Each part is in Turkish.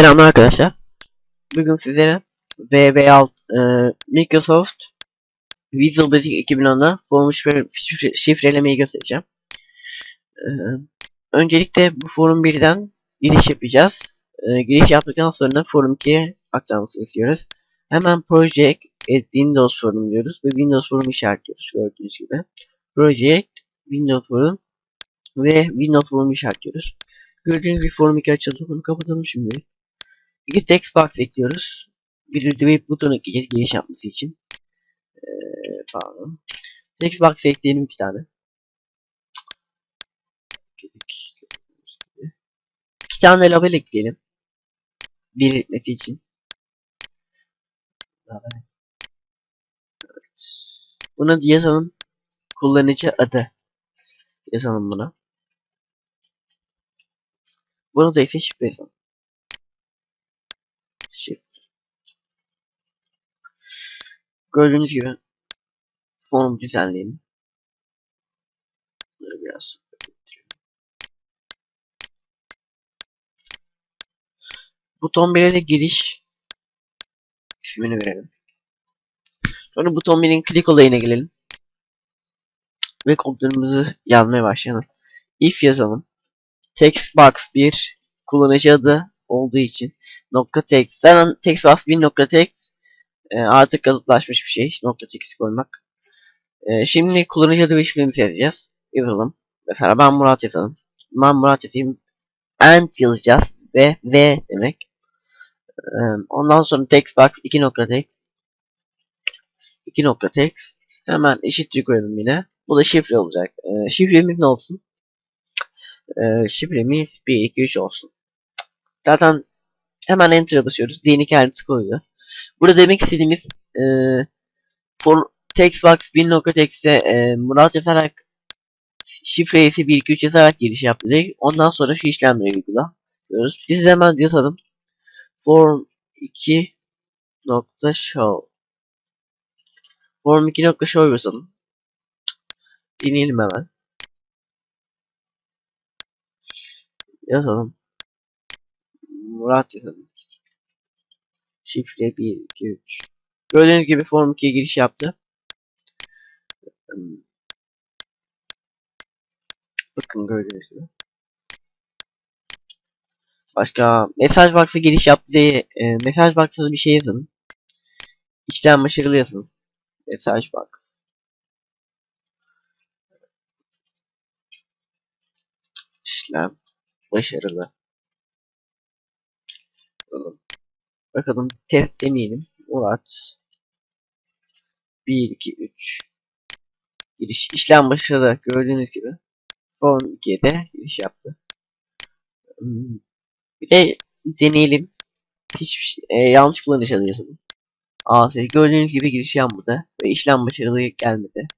Selamlar arkadaşlar. Bugün sizlere VB6 e, Microsoft Visual Basic 2010'da forum şifre, şifre- şifrelemeyi göstereceğim. E, öncelikle bu forum 1'den giriş yapacağız. E, giriş yaptıktan sonra forum 2'ye aktarmasını istiyoruz. Hemen Project at Windows Forum diyoruz ve Windows Forum işaretliyoruz gördüğünüz gibi. Project, Windows Forum ve Windows Forum işaretliyoruz. Gördüğünüz gibi forum 2 açıldı. Bunu kapatalım şimdi. İki text box ekliyoruz. Bir delete butonu ekleyeceğiz giriş yapması için. Ee, pardon. Text box ekleyelim iki tane. İki tane label ekleyelim. Bir etmesi için. Label. Buna yazalım. Kullanıcı adı. Yazalım buna. Bunu da ise şifre yazalım. Şifre. Gördüğünüz gibi form düzenleyelim. Bunları biraz Buton 1'e de giriş ismini verelim. Sonra buton 1'in klik olayına gelelim. Ve kodlarımızı yazmaya başlayalım. If yazalım. Text box 1 kullanıcı adı olduğu için nokta text. Zaten text box 1 nokta text e, artık kalıplaşmış bir şey. Nokta text koymak. E, şimdi kullanıcı adı ve şifremizi yazacağız. Yazalım. Mesela ben Murat yazalım. Ben Murat yazayım. And yazacağız. Ve V demek. E, ondan sonra text box 2 nokta text. 2 nokta text. Hemen eşitlik koyalım yine. Bu da şifre olacak. Şifremiz ne olsun? Şifremiz 1 2 3 olsun. Zaten hemen enter'a basıyoruz. D'ni kendisi koyuyor. Burada demek istediğimiz e, for textbox 1.text'e e, Murat yazarak şifreyi ise 1 2 3 yazarak giriş yaptı dedik. Ondan sonra şu işlemleri uygula diyoruz. Biz hemen yazalım. Form 2 nokta show Form 2 nokta show yazalım. Deneyelim hemen. Yazalım. Murat yazalım. Şifre 1, 2, 3. Gördüğünüz gibi form 2'ye giriş yaptı. Bakın gördüğünüz gibi. Başka mesaj box'a giriş yaptı diye e, mesaj box'a bir şey yazın. İşlem başarılı yazın. Mesaj box. İşlem başarılı. Bakalım. Bakalım test deneyelim. Murat 1 2 3 Giriş işlem başladı gördüğünüz gibi. Form 2'ye de giriş yaptı. Hmm. Bir de deneyelim. Hiçbir şey, e, yanlış kullanış adı yazalım. AS gördüğünüz gibi giriş yapmadı ve işlem başarılı gelmedi.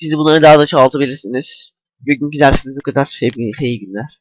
Siz bunları daha da çoğaltabilirsiniz. Bugünkü dersimiz bu kadar. Hepinize iyi günler.